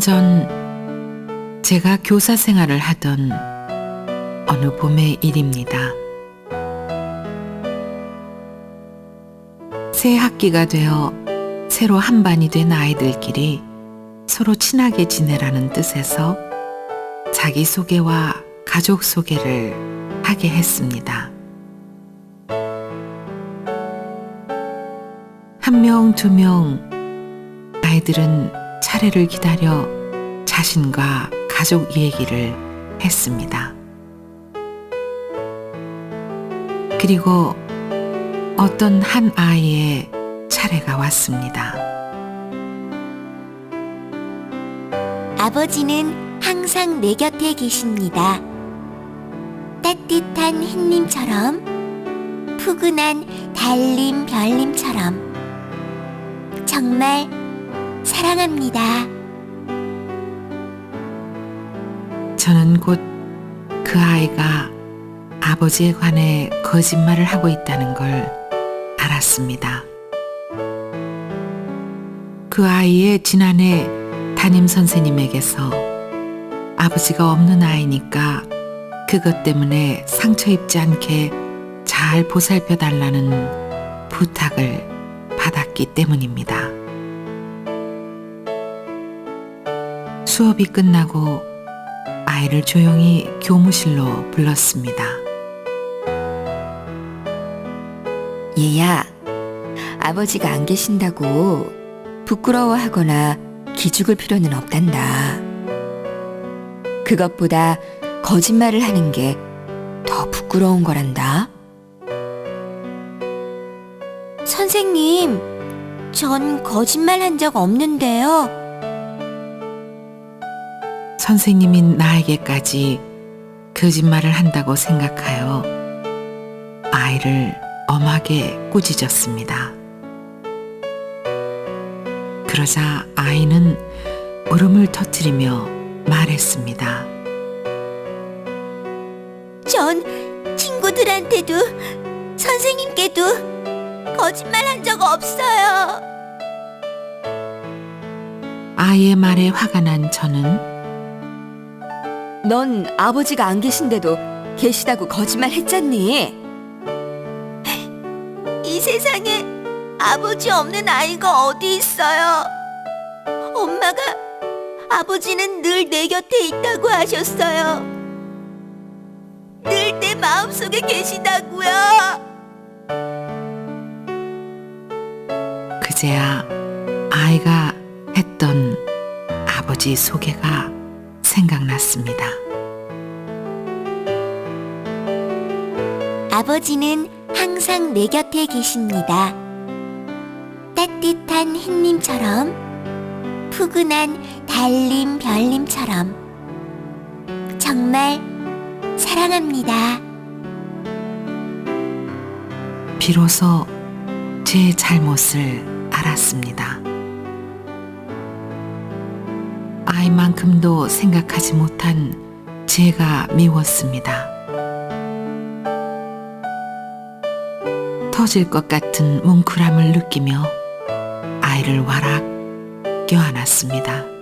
전 제가 교사 생활을 하던 어느 봄의 일입니다. 새 학기가 되어 새로 한 반이 된 아이들끼리 서로 친하게 지내라는 뜻에서 자기소개와 가족 소개를 하게 했습니다. 한 명, 두 명, 아이들은 차례를 기다려 자신과 가족 얘기를 했습니다. 그리고 어떤 한 아이의 차례가 왔습니다. 아버지는 항상 내 곁에 계십니다. 따뜻한 햇님처럼, 푸근한 달님 별님처럼. 정말 사랑합니다. 저는 곧 그 아이가 아버지에 관해 거짓말을 하고 있다는 걸 알았습니다. 그 아이의 지난해 담임 선생님에게서 아버지가 없는 아이니까 그것 때문에 상처 입지 않게 잘 보살펴 달라는 부탁을 받았기 때문입니다. 수업이 끝나고 아이를 조용히 교무실로 불렀습니다. 얘야, 아버지가 안 계신다고 부끄러워하거나 기죽을 필요는 없단다. 그것보다 거짓말을 하는 게 더 부끄러운 거란다. 선생님, 전 거짓말 한 적 없는데요. 선생님인 나에게까지 거짓말을 한다고 생각하여 아이를 엄하게 꾸짖었습니다. 그러자 아이는 울음을 터뜨리며 말했습니다. 전 친구들한테도 선생님께도 거짓말 한 적 없어요. 아이의 말에 화가 난 저는 넌 아버지가 안 계신데도 계시다고 거짓말 했잖니? 이 세상에 아버지 없는 아이가 어디 있어요? 엄마가 아버지는 늘 내 곁에 있다고 하셨어요. 늘 내 마음속에 계시다고요. 그제야 아이가 했던 아버지 소개가 생각났습니다. 아버지는 항상 내 곁에 계십니다. 따뜻한 햇님처럼, 푸근한 달님 별님처럼. 정말 사랑합니다. 비로소 제 잘못을 알았습니다. 아이만큼도 생각하지 못한 제가 미웠습니다. 터질 것 같은 뭉클함을 느끼며 아이를 와락 껴안았습니다.